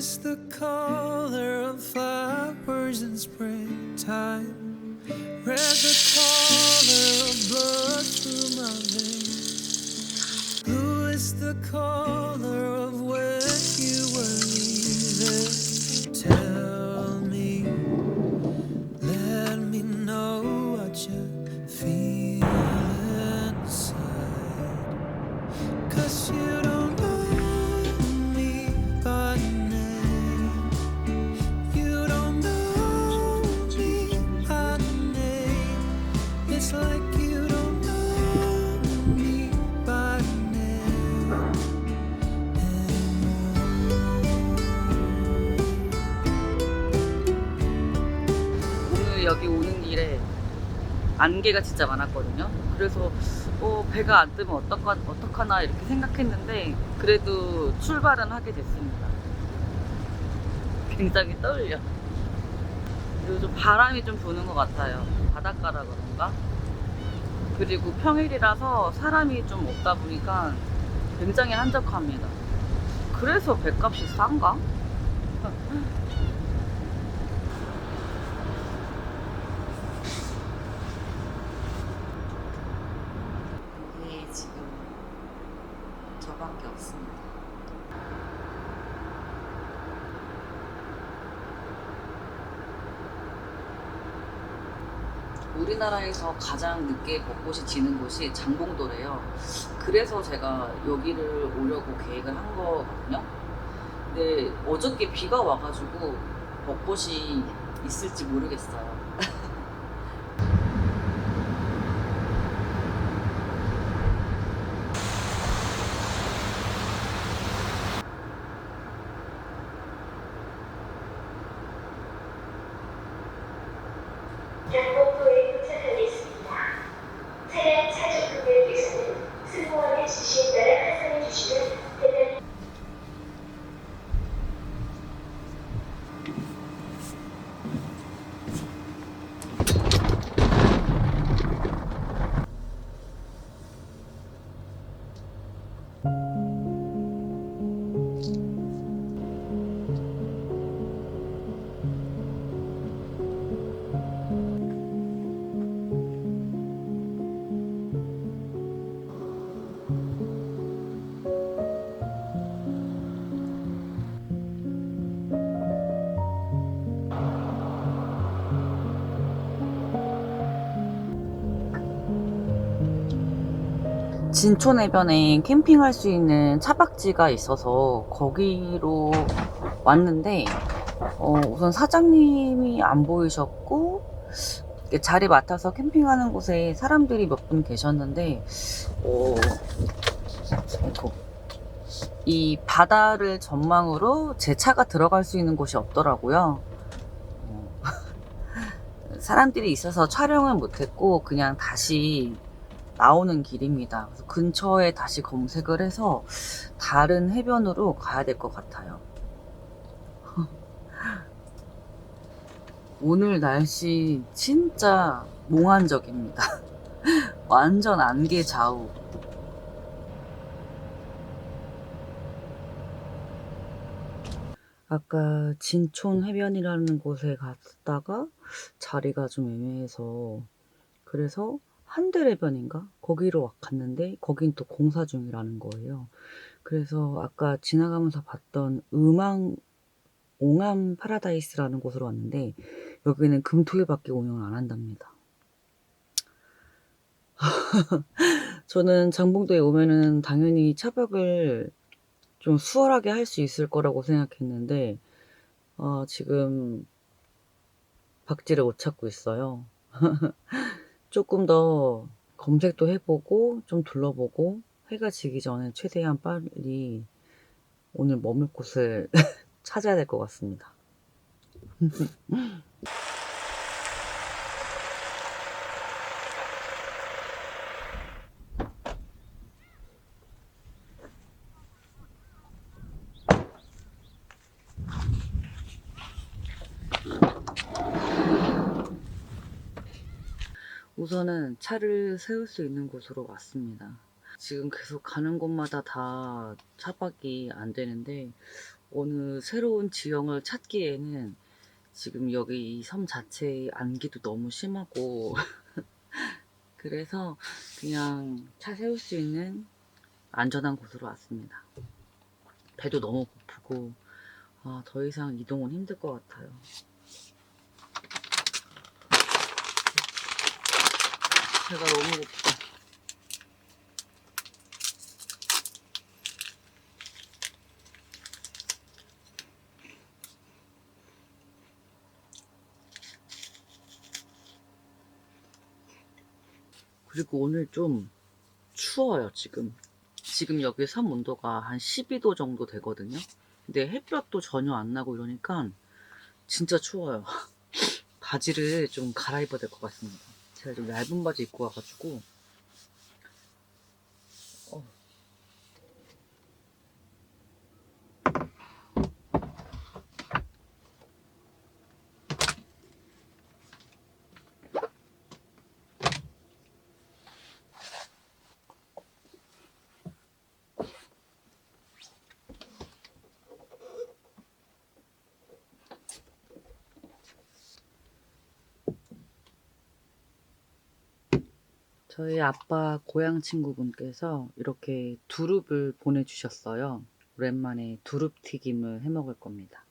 is the color of flowers in springtime. Red the color of blood through my veins. Blue is the color 여기 오는 길에 안개가 진짜 많았거든요. 그래서 어, 배가 안 뜨면 어떡하, 어떡하나 이렇게 생각했는데 그래도 출발은 하게 됐습니다. 굉장히 떨려. 그리고 좀 바람이 좀 부는 것 같아요. 바닷가라 그런가? 그리고 평일이라서 사람이 좀 없다 보니까 굉장히 한적합니다. 그래서 배값이 싼가? 여기 지금 저밖에 없습니다. 우리나라에서 가장 늦게 벚꽃이 지는 곳이 장봉도래요. 그래서 제가 여기를 오려고 계획을 한 거거든요. 근데 어저께 비가 와가지고 벚꽃이 있을지 모르겠어요. 진촌해변에 캠핑할 수 있는 차박지가 있어서 거기로 왔는데 어, 우선 사장님이 안 보이셨고 자리 맡아서 캠핑하는 곳에 사람들이 몇 분 계셨는데 어. 이 바다를 전망으로 제 차가 들어갈 수 있는 곳이 없더라고요. 어, 사람들이 있어서 촬영을 못했고 그냥 다시 나오는 길입니다. 그래서 근처에 다시 검색을 해서 다른 해변으로 가야 될 것 같아요. 오늘 날씨 진짜 몽환적입니다. 완전 안개 좌우. 아까 진촌 해변이라는 곳에 갔다가 자리가 좀 애매해서 그래서 한들해변인가? 거기로 갔는데 거긴 또 공사 중이라는 거예요. 그래서 아까 지나가면서 봤던 음암 옹암 파라다이스라는 곳으로 왔는데 여기는 금토일밖에 운영을 안 한답니다. 저는 장봉도에 오면은 당연히 차박을 좀 수월하게 할 수 있을 거라고 생각했는데 어, 지금 박지를 못 찾고 있어요. 조금 더 검색도 해보고 좀 둘러보고 해가 지기 전에 최대한 빨리 오늘 머물 곳을 찾아야 될 것 같습니다. 우선은 차를 세울 수 있는 곳으로 왔습니다. 지금 계속 가는 곳마다 다 차박이 안 되는데 어느 새로운 지형을 찾기에는 지금 여기 이 섬 자체의 안개도 너무 심하고 그래서 그냥 차 세울 수 있는 안전한 곳으로 왔습니다. 배도 너무 고프고 아, 더 이상 이동은 힘들 것 같아요. 배가 너무 고프다. 그리고 오늘 좀 추워요, 지금. 지금 여기 섬 온도가 한 12도 정도 되거든요. 근데 햇볕도 전혀 안 나고 이러니까 진짜 추워요. 바지를 좀 갈아입어야 될 것 같습니다. 제가 좀 얇은 바지 입고 와가지고. 저희 아빠 고향 친구분께서 이렇게 두릅을 보내주셨어요. 오랜만에 두릅 튀김을 해 먹을 겁니다.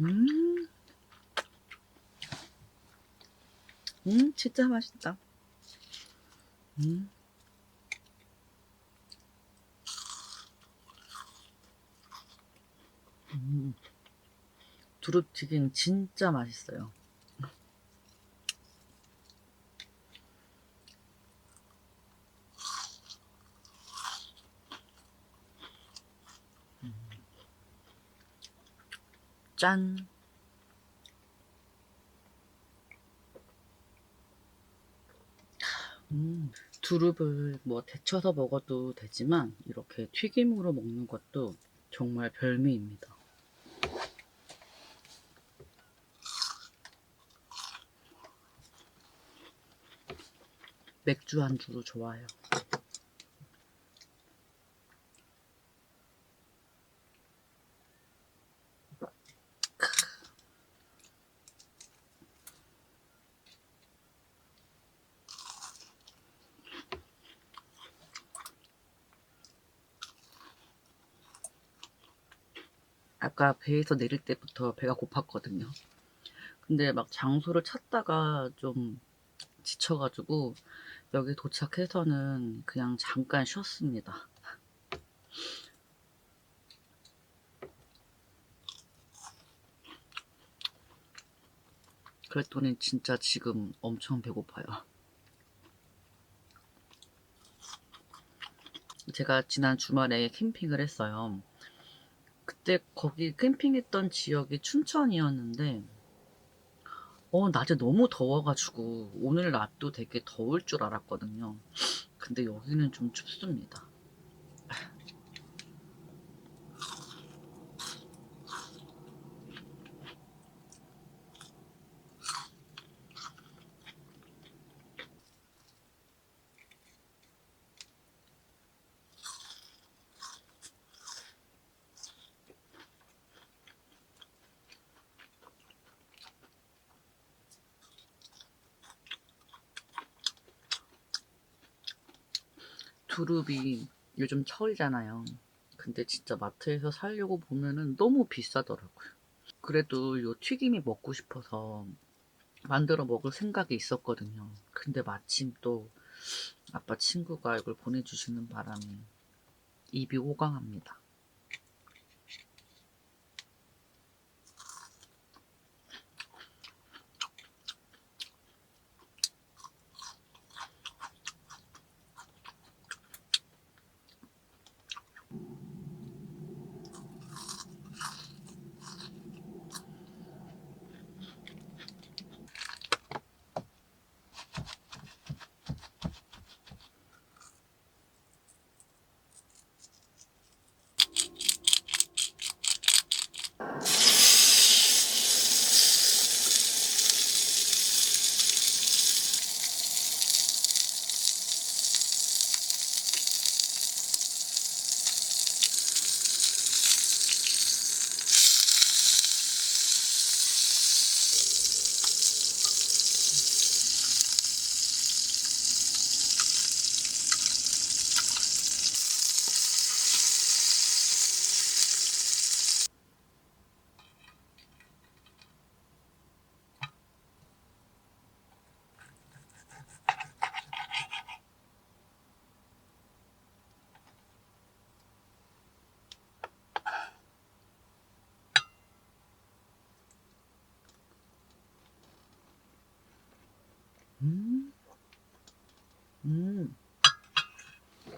음, 음, 진짜 맛있다. 음. 음. 두릅튀김 진짜 맛있어요. 짠. 음, 두릅을 뭐 데쳐서 먹어도 되지만 이렇게 튀김으로 먹는 것도 정말 별미입니다. 맥주 안주로 좋아요. 아까 배에서 내릴 때부터 배가 고팠거든요. 근데 막 장소를 찾다가 좀 지쳐가지고 여기 도착해서는 그냥 잠깐 쉬었습니다. 그랬더니 진짜 지금 엄청 배고파요. 제가 지난 주말에 캠핑을 했어요. 그때 거기 캠핑했던 지역이 춘천이었는데, 어, 낮에 너무 더워가지고, 오늘 낮도 되게 더울 줄 알았거든요. 근데 여기는 좀 춥습니다. 두릅이 요즘 철이잖아요. 근데 진짜 마트에서 사려고 보면은 너무 비싸더라고요. 그래도 요 튀김이 먹고 싶어서 만들어 먹을 생각이 있었거든요. 근데 마침 또 아빠 친구가 이걸 보내주시는 바람에 입이 호강합니다.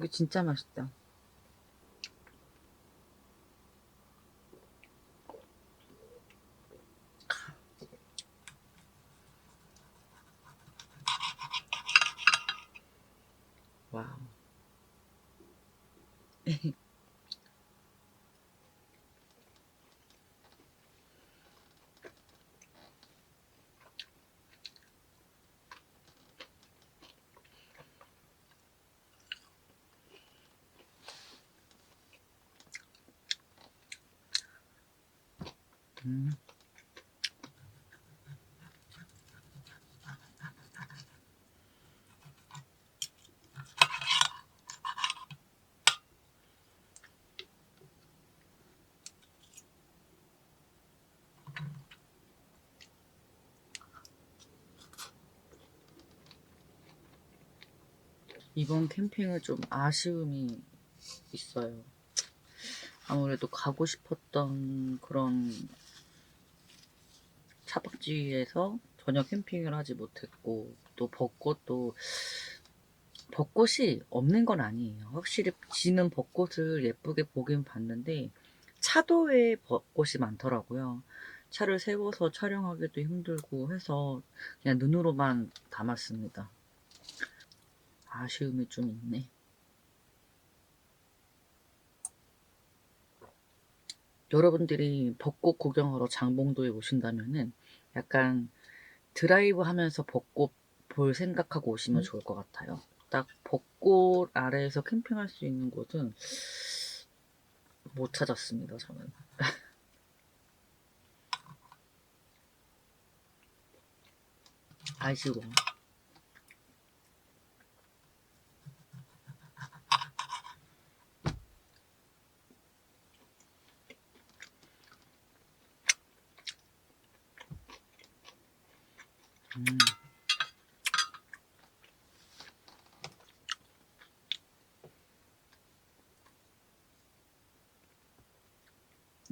고기 진짜 맛있다. 와우. 음. 이번 캠핑은 좀 아쉬움이 있어요. 아무래도 가고 싶었던 그런 차박지에서 전혀 캠핑을 하지 못했고 또 벚꽃도 벚꽃이 없는 건 아니에요. 확실히 지는 벚꽃을 예쁘게 보긴 봤는데 차도에 벚꽃이 많더라고요. 차를 세워서 촬영하기도 힘들고 해서 그냥 눈으로만 담았습니다. 아쉬움이 좀 있네. 여러분들이 벚꽃 구경하러 장봉도에 오신다면은 약간 드라이브 하면서 벚꽃 볼 생각하고 오시면 좋을 것 같아요. 딱 벚꽃 아래에서 캠핑할 수 있는 곳은 못 찾았습니다, 저는. 아쉬워. 음.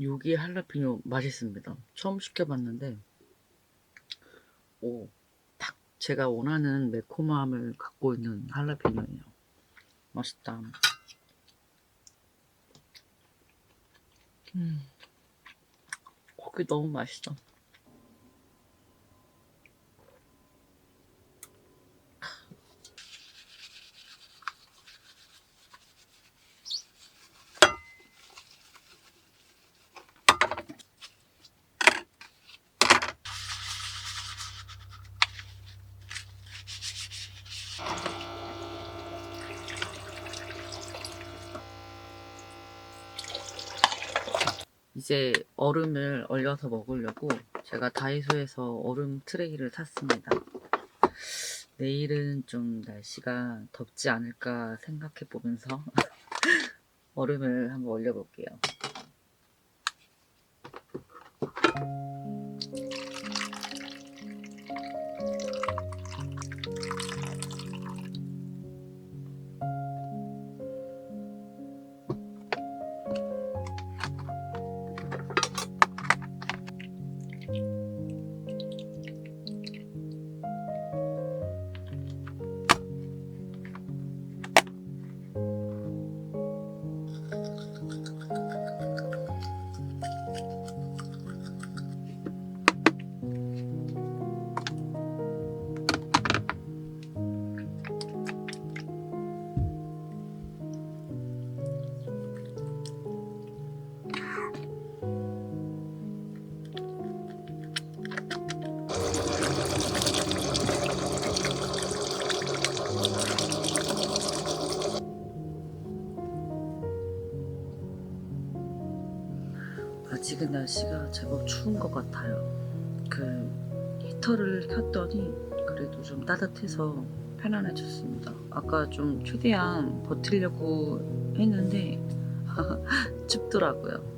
요기 할라피뇨 맛있습니다. 처음 시켜봤는데 오, 딱 제가 원하는 매콤함을 갖고 있는 할라피뇨예요. 맛있다. 음, 고기 너무 맛있어. 이제 얼음을 얼려서 먹으려고 제가 다이소에서 얼음 트레이를 샀습니다. 내일은 좀 날씨가 덥지 않을까 생각해 보면서 얼음을 한번 얼려볼게요. 날씨가 제법 추운 것 같아요. 그 히터를 켰더니 그래도 좀 따뜻해서 편안해졌습니다. 아까 좀 최대한 버티려고 했는데 춥더라고요.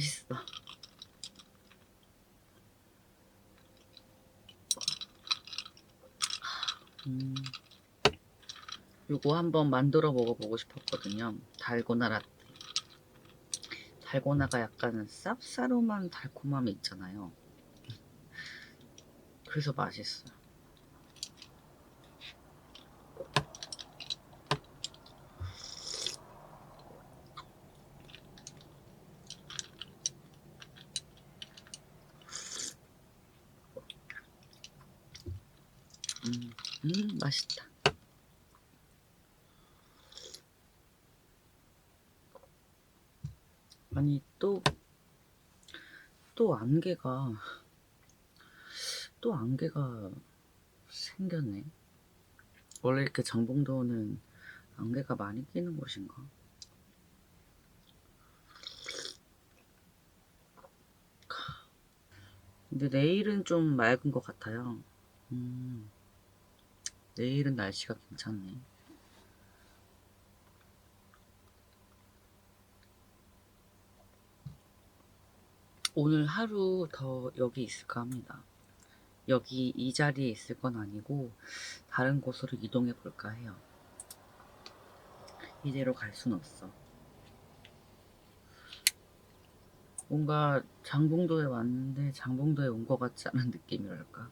맛있어. 음, 요거 한번 만들어 먹어보고 싶었거든요. 달고나 라떼. 달고나가 약간 쌉싸름한 달콤함이 있잖아요. 그래서 맛있어요. 음, 음, 맛있다. 아니, 또, 또 안개가, 또 안개가 생겼네. 원래 이렇게 장봉도는 안개가 많이 끼는 곳인가? 근데 내일은 좀 맑은 것 같아요. 음, 내일은 날씨가 괜찮네. 오늘 하루 더 여기 있을까 합니다. 여기 이 자리에 있을 건 아니고 다른 곳으로 이동해 볼까 해요. 이대로 갈 순 없어. 뭔가 장봉도에 왔는데 장봉도에 온 것 같지 않은 느낌이랄까.